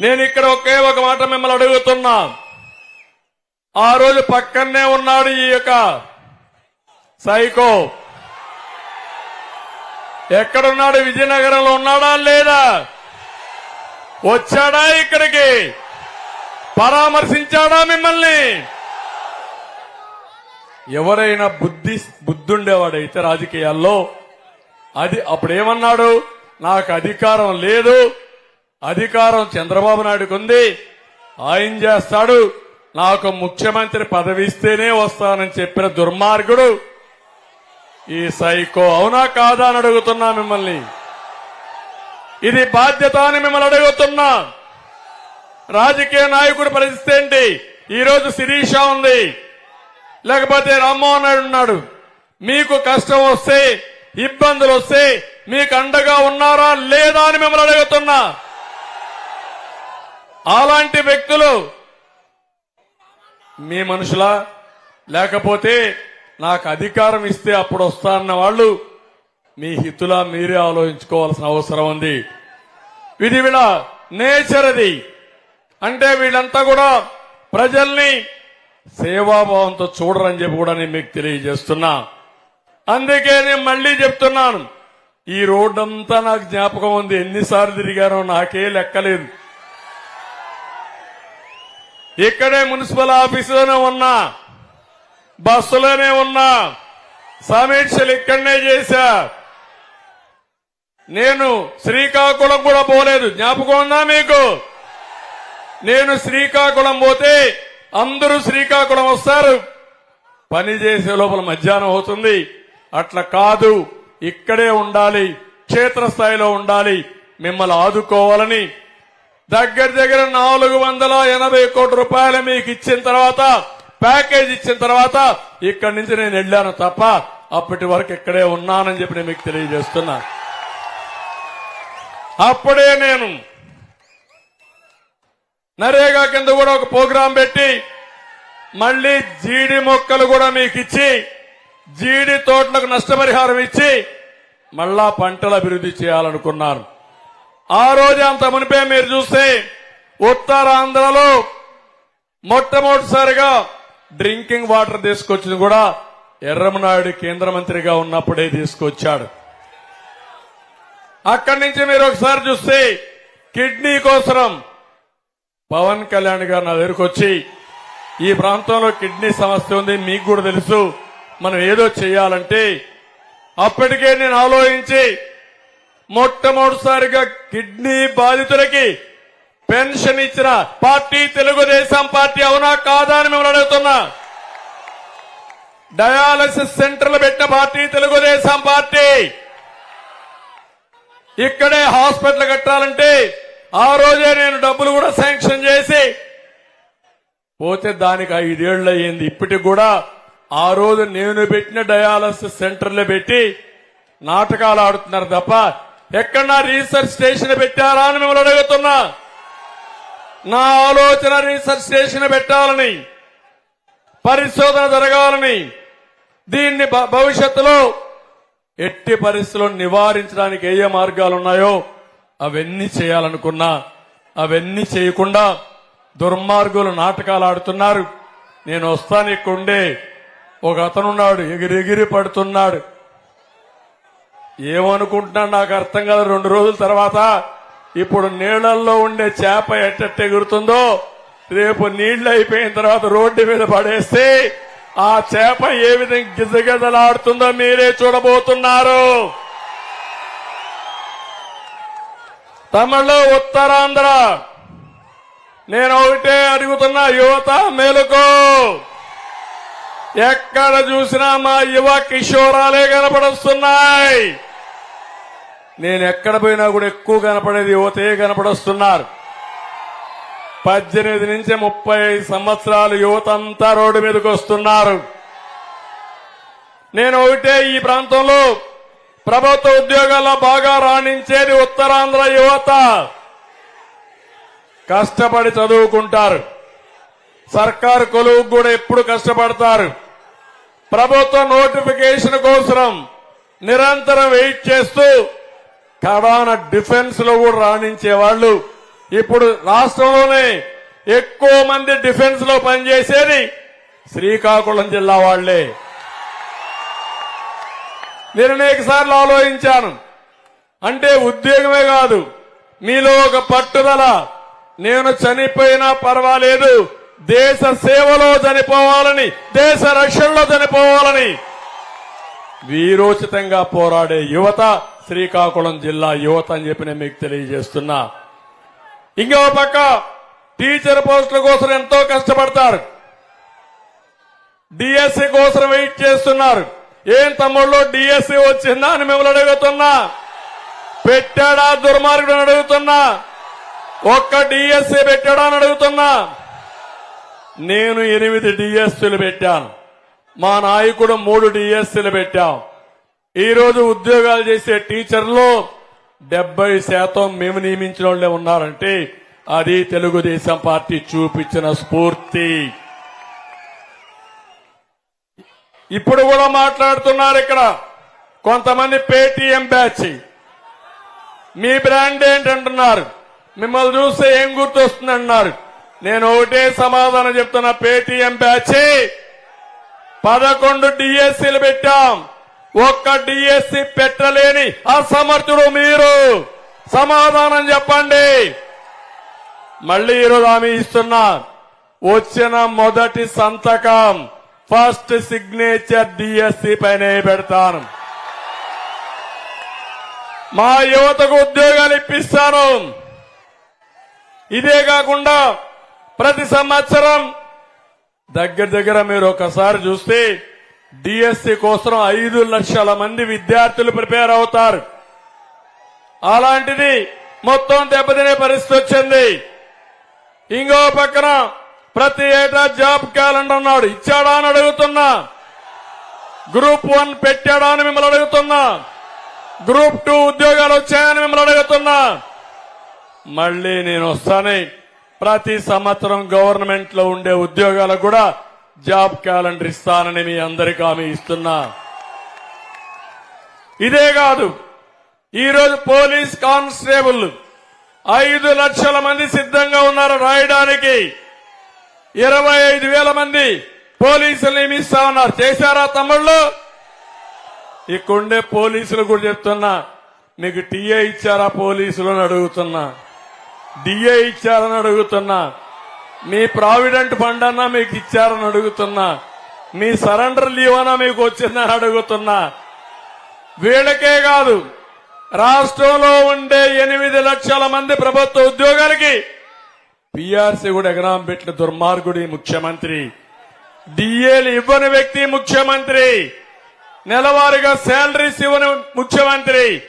నేను ఇక్కడ ఒకే ఒక మాట మిమ్మల్ని అడుగుతున్నా. ఆ రోజు పక్కనే ఉన్నాడు ఈ యొక్క సైకో. ఎక్కడున్నాడు? విజయనగరంలో ఉన్నాడా లేదా? వచ్చాడా ఇక్కడికి? పరామర్శించాడా మిమ్మల్ని? ఎవరైనా బుద్ధి బుద్ధుండేవాడైతే రాజకీయాల్లో అది అప్పుడు ఏమన్నాడు నాకు అధికారం లేదు. అధికారం చంద్రబాబు నాయుడుకు ఉంది. ఆయన చేస్తాడు. నాకు ముఖ్యమంత్రి పదవి ఇస్తేనే వస్తానని చెప్పిన దుర్మార్గుడు. ఈ సైకో అవునా కాదా అని అడుగుతున్నా మిమ్మల్ని. ఇది బాధ్యత అని మిమ్మల్ని అడుగుతున్నా. రాజకీయ నాయకుడు పరిస్థితి ఏంటి? ఈరోజు శిరీష ఉంది. లేకపోతే రామ్మోహన్ నాయుడు ఉన్నాడు. మీకు కష్టం వస్తే ఇబ్బందులు వస్తే మీకు అండగా ఉన్నారా లేదా అని మిమ్మల్ని అడుగుతున్నా. అలాంటి వ్యక్తులు మీ మనుషులా? లేకపోతే నాకు అధికారం ఇస్తే అప్పుడు వస్తానన్న వాళ్ళు మీ హితులా మీరే ఆలోచించుకోవాల్సిన అవసరం ఉంది. ఇది వీళ్ళ నేచర్ అది అంటే వీళ్ళంతా కూడా ప్రజల్ని సేవాభావంతో చూడరని చెప్పి కూడా నేను మీకు తెలియజేస్తున్నా. అందుకే నేను మళ్ళీ చెప్తున్నాను. ఈ రోడ్డంతా నాకు జ్ఞాపకం ఉంది. ఎన్నిసార్లు తిరిగానో నాకే లెక్కలేదు. ఇక్కడే మున్సిపల్ ఆఫీసులోనే ఉన్నా బస్సులోనే ఉన్నా సమీక్షలు ఇక్కడనే చేశా. నేను శ్రీకాకుళం కూడా పోలేదు. జ్ఞాపకం ఉందా మీకు? నేను శ్రీకాకుళం పోతే అందరూ శ్రీకాకుళం వస్తారు. పని చేసే లోపల మధ్యాహ్నం అవుతుంది. అట్లా కాదు. ఇక్కడే ఉండాలి. క్షేత్రస్థాయిలో ఉండాలి. మిమ్మల్ని ఆదుకోవాలని దగ్గర దగ్గర నాలుగు వందల ఎనభై కోట్ల రూపాయలు మీకు ఇచ్చిన తర్వాత ప్యాకేజ్ ఇచ్చిన తర్వాత ఇక్కడి నుంచి నేను వెళ్ళాను తప్ప అప్పటి వరకు ఇక్కడే ఉన్నానని చెప్పి నేను మీకు తెలియజేస్తున్నా. అప్పుడే నేను నరేగా కింద కూడా ఒక ప్రోగ్రాం పెట్టి మళ్ళీ జీడి మొక్కలు కూడా మీకు ఇచ్చి జీడి తోటలకు నష్టపరిహారం ఇచ్చి మళ్ళా పంటల అభివృద్ధి చేయాలనుకున్నాను. ఆ రోజు అంత మునిపే మీరు చూస్తే ఉత్తరాంధ్రలో మొట్టమొదటిసారిగా డ్రింకింగ్ వాటర్ తీసుకొచ్చింది కూడా ఎర్రమనాయుడు కేంద్ర మంత్రిగా ఉన్నప్పుడే తీసుకొచ్చాడు. అక్కడి నుంచి మీరు ఒకసారి చూస్తే కిడ్నీ కోసరం పవన్ కళ్యాణ్ గారు నా దగ్గరకు వచ్చి ఈ ప్రాంతంలో కిడ్నీ సమస్య ఉంది మీకు కూడా తెలుసు మనం ఏదో చేయాలంటే అప్పటికే నేను ఆలోచించి మొట్టమొదటిసారిగా కిడ్నీ బాధితులకి పెన్షన్ ఇచ్చిన పార్టీ తెలుగుదేశం పార్టీ అవునా కాదా అని మిమ్మల్ని అడుగుతున్నా. డయాలసిస్ సెంటర్లు పెట్టిన పార్టీ తెలుగుదేశం పార్టీ. ఇక్కడే హాస్పిటల్ కట్టాలంటే ఆ రోజే నేను డబ్బులు కూడా శాంక్షన్ చేసి పోతే దానికి ఐదేళ్ళు అయ్యింది. ఇప్పటికి కూడా ఆ రోజు నేను పెట్టిన డయాలసిస్ సెంటర్లు పెట్టి నాటకాలు ఆడుతున్నారు తప్ప ఎక్కడన్నా రీసెర్చ్ స్టేషన్ పెట్టారా అని మిమ్మల్ని అడుగుతున్నా. నా ఆలోచన రీసెర్చ్ స్టేషన్ పెట్టాలని పరిశోధన జరగాలని దీన్ని భ- భవిష్యత్తులో ఎట్టి పరిస్థితుల్లో నివారించడానికి ఏ ఏ మార్గాలు ఉన్నాయో అవన్నీ చేయాలనుకున్నా అవన్నీ చేయకుండా దుర్మార్గులు నాటకాలు ఆడుతున్నారు. నేను వస్తాను ఇక్కడుండే. ఒక అతనున్నాడు ఎగిరెగిరి పడుతున్నాడు. ఏమనుకుంటున్నా నాకు అర్థం కాదు. రెండు రోజుల తర్వాత ఇప్పుడు నీళ్ళలో ఉండే చేప ఎట్టెట్ట ఎగురుతుందో రేపు నీళ్ళు అయిపోయిన తర్వాత రోడ్డు మీద పడేస్తే ఆ చేప ఏ విధంగా గిజగిజలాడుతుందో మీరే చూడబోతున్నారు. తమిళ ఉత్తరాంధ్ర. నేను ఒకటే అడుగుతున్నా యువత మేలుకో. ఎక్కడ చూసినా మా యువ కిషోరాలే కనపడొస్తున్నాయి. నేను ఎక్కడ పోయినా కూడా ఎక్కువ కనపడేది యువతే కనపడొస్తున్నారు. పద్దెనిమిది నుంచి ముప్పై ఐదు సంవత్సరాలు యువత అంతా రోడ్డు మీదకి వస్తున్నారు. నేను ఒకటే ఈ ప్రాంతంలో ప్రభుత్వ ఉద్యోగాల్లో బాగా రాణించేది ఉత్తరాంధ్ర యువత. కష్టపడి చదువుకుంటారు. సర్కారు కొలువు కూడా ఎప్పుడు కష్టపడతారు. ప్రభుత్వ నోటిఫికేషన్ కోసం నిరంతరం వెయిట్ చేస్తూ కడాన డిఫెన్స్లో కూడా రాణించే వాళ్ళు ఇప్పుడు రాష్ట్రంలోనే ఎక్కువ మంది డిఫెన్స్లో పనిచేసేది శ్రీకాకుళం జిల్లా వాళ్ళే నేను అనేకసార్లు ఆలోచించాను. అంటే ఉద్యోగమే కాదు మీలో ఒక పట్టుదల. నేను చనిపోయినా పర్వాలేదు దేశ సేవలో చనిపోవాలని దేశ రక్షణలో చనిపోవాలని వీరోచితంగా పోరాడే యువత శ్రీకాకుళం జిల్లా యువత అని చెప్పి నేను మీకు తెలియజేస్తున్నా. ఇంకో పక్క టీచర్ పోస్టుల కోసం ఎంతో కష్టపడతారు. డిఎస్సి కోసం వెయిట్ చేస్తున్నారు. ఏం తమ్ముళ్ళు డిఎస్సి వచ్చిందా అని మిమ్మల్ని అడుగుతున్నా. పెట్టాడా దుర్మార్గుడు అని అడుగుతున్నా. ఒక్క డిఎస్సి పెట్టాడా అని అడుగుతున్నా. నేను ఎనిమిది డిఎస్సీలు పెట్టాను. మా నాయకుడు మూడు డిఎస్సీలు పెట్టాం. ఈరోజు ఉద్యోగాలు చేసే టీచర్లు డెబ్బై శాతం మేము నియమించిన వాళ్ళే ఉన్నారంటే అది తెలుగుదేశం పార్టీ చూపించిన స్ఫూర్తి. ఇప్పుడు కూడా మాట్లాడుతున్నారు ఇక్కడ కొంతమంది పేటీఎం బ్యాచ్. మీ బ్రాండ్ ఏంటంటున్నారు? మిమ్మల్ని చూస్తే ఏం గుర్తొస్తుంది అన్నారు నేను ఒకటే సమాధానం చెప్తున్నా పేటీఎం బ్యాచ్. పదకొండు డిఎస్సీలు పెట్టాం. ఒక్క డిఎస్సి పెట్టలేని అసమర్థుడు మీరు. సమాధానం చెప్పండి. మళ్ళీ ఈరోజు హామీ ఇస్తున్నా వచ్చిన మొదటి సంతకం ఫస్ట్ సిగ్నేచర్ డిఎస్సి పైన పెడతాను. మా యువతకు ఉద్యోగాలు ఇప్పిస్తాను. ఇదే కాకుండా ప్రతి సంవత్సరం దగ్గర దగ్గర మీరు ఒకసారి చూస్తే డిఎస్సి కోసం ఐదు లక్షల మంది విద్యార్థులు ప్రిపేర్ అవుతారు. అలాంటిది మొత్తం దెబ్బతినే పరిస్థితి వచ్చింది. ఇంకో పక్కన ప్రతి ఏటా జాబ్ క్యాలెండర్ అన్నాడు ఇచ్చాడా అని అడుగుతున్నా. గ్రూప్ వన్ పెట్టాడా అని మిమ్మల్ని అడుగుతున్నా. గ్రూప్ టూ ఉద్యోగాలు వచ్చాయని మిమ్మల్ని అడుగుతున్నా. మళ్ళీ నేను వస్తానే ప్రతి సంవత్సరం గవర్నమెంట్లో ఉండే ఉద్యోగాలకు కూడా జాబ్ క్యాలెండర్ ఇస్తానని మీ అందరికీ హామీ ఇస్తున్నా. ఇదే కాదు ఈరోజు పోలీస్ కానిస్టేబుల్ ఐదు లక్షల మంది సిద్ధంగా ఉన్నారు రాయడానికి ఇరవై ఐదు వేల మంది పోలీసులు నియమిస్తా ఉన్నారు. చేశారా తమ్ముళ్ళు? ఇక్కడుండే పోలీసులు కూడా చెప్తున్నా మీకు టీఏ ఇచ్చారా పోలీసులు అని అడుగుతున్నా. డిఏ ఇచ్చారని అడుగుతున్నా. మీ ప్రావిడెంట్ ఫండ్ అన్నా మీకు ఇచ్చారని అడుగుతున్నా. మీ సరెండర్ లీవ్ అన్నా మీకు వచ్చిందని అడుగుతున్నా. వీళ్ళకే కాదు రాష్ట్రంలో ఉండే ఎనిమిది లక్షల మంది ప్రభుత్వ ఉద్యోగాలకి పిఆర్సీ కూడా ఎగనాం పెట్టిన దుర్మార్గుడి ముఖ్యమంత్రి. డిఏలు ఇవ్వని వ్యక్తి ముఖ్యమంత్రి. నెలవారీగా శాలరీస్ ఇవ్వని ముఖ్యమంత్రి.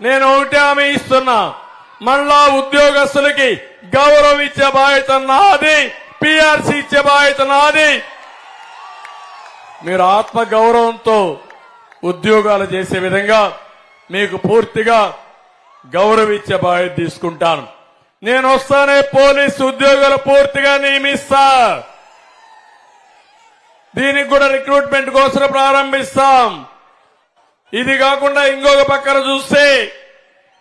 నేను ఒకటే ఆమె ఇస్తున్నా. మళ్ళా ఉద్యోగస్తులకి గౌరవం ఇచ్చే బాధ్యత నాది పిఆర్సీ ఇచ్చే బాధ్యత నాది. మీరు ఆత్మ గౌరవంతో ఉద్యోగాలు చేసే విధంగా మీకు పూర్తిగా గౌరవించే బాధ్యత తీసుకుంటాను. నేను వస్తానే పోలీసు ఉద్యోగాలు పూర్తిగా నియమిస్తా. దీనికి కూడా రిక్రూట్మెంట్ కోసం ప్రారంభిస్తాం. ఇది కాకుండా ఇంకొక పక్కన చూస్తే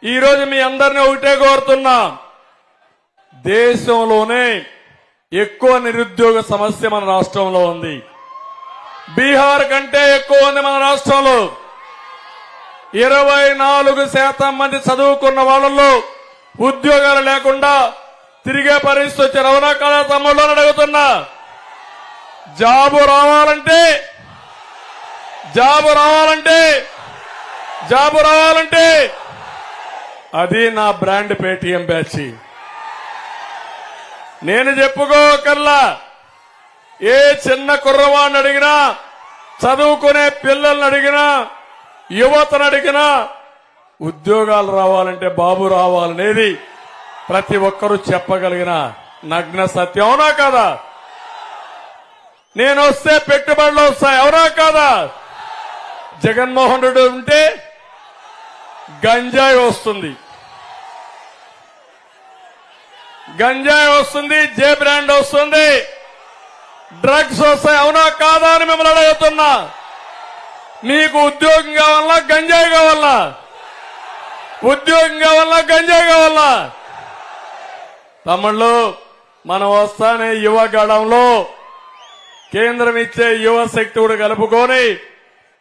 ఈరోజు మీ అందరిని ఒకటే కోరుతున్నా. దేశంలోనే ఎక్కువ నిరుద్యోగ సమస్య మన రాష్ట్రంలో ఉంది. బీహార్ కంటే ఎక్కువ ఉంది మన రాష్ట్రంలో. ఇరవై నాలుగు శాతం మంది చదువుకున్న వాళ్ళలో ఉద్యోగాలు లేకుండా తిరిగే పరిస్థితి వచ్చారు అవునా కదా తమ్ముళ్ళు అడుగుతున్నా. జాబు రావాలంటే జాబు రావాలంటే జాబు రావాలంటే అది నా బ్రాండ్ పేటిఎం బ్యాచ్. నేను చెప్పుకోకల్లా ఏ చిన్న కుర్రవాడిని అడిగినా చదువుకునే పిల్లల్ని అడిగినా యువతను అడిగినా ఉద్యోగాలు రావాలంటే బాబు రావాలనేది ప్రతి ఒక్కరూ చెప్పగలిగిన నగ్న సత్యం. అవునా కదా? నేను వస్తే పెట్టుబడులు వస్తాయి. అవునా కాదా? జగన్మోహన్ రెడ్డి ఉంటే గంజాయి వస్తుంది. గంజాయి వస్తుంది జే బ్రాండ్ వస్తుంది. డ్రగ్స్ వస్తాయి అవునా కాదా అని మిమ్మల్ని అడుగుతున్నా. మీకు ఉద్యోగం కావాలా గంజాయి కావాలా? ఉద్యోగం కావాలా గంజాయి కావాలా? తమ్ముళ్ళు మనం వస్తానే యువ గడంలో. కేంద్రం ఇచ్చే యువ శక్తి కూడా కలుపుకొని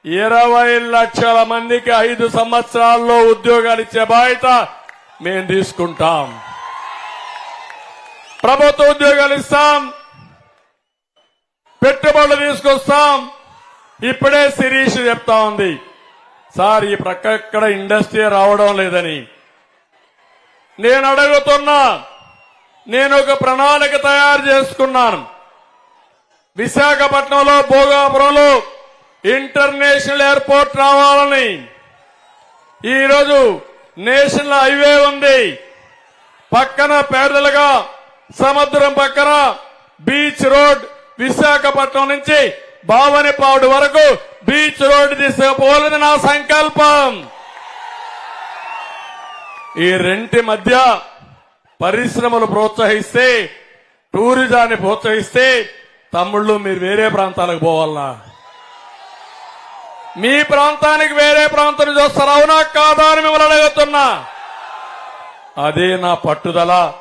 ఇరవై లక్షల మందికి ఐదు సంవత్సరాల్లో ఉద్యోగాలు ఇచ్చే బాధ్యత మేము తీసుకుంటాం. ప్రభుత్వ ఉద్యోగాలు ఇస్తాం. పెట్టుబడులు తీసుకొస్తాం. ఇప్పుడే శిరీష్ చెప్తా ఉంది. సార్ ఈ ప్రక్క ఎక్కడ ఇండస్ట్రీ రావడం లేదని. నేను అడుగుతున్నా నేను ఒక ప్రణాళిక తయారు చేసుకున్నాను. విశాఖపట్నంలో భోగాపురంలో ఇంటర్నేషనల్ ఎయిర్పోర్ట్ రావాలని. ఈరోజు నేషనల్ హైవే ఉంది. పక్కన పేదలుగా సముద్రం పక్కన బీచ్ రోడ్ విశాఖపట్నం నుంచి భావనిపాడు వరకు బీచ్ రోడ్ తీసుకుపోవాలని నా సంకల్పం. ఈ రెంటి మధ్య పరిశ్రమలు ప్రోత్సహిస్తే టూరిజాన్ని ప్రోత్సహిస్తే తమ్ముళ్ళు మీరు వేరే ప్రాంతాలకు పోవాలనా మీ ప్రాంతానికి వేరే ప్రాంతం చూస్తారు. అవునా కాదా అని మిమ్మల్ని అడుగుతున్నా. అదే నా పట్టుదల.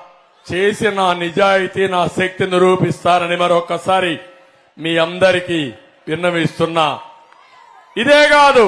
చేసి నా నిజాయితీ నా శక్తి నిరూపిస్తారని మరొకసారి మీ అందరికీ విన్నవిస్తున్నా. ఇదే కాదు.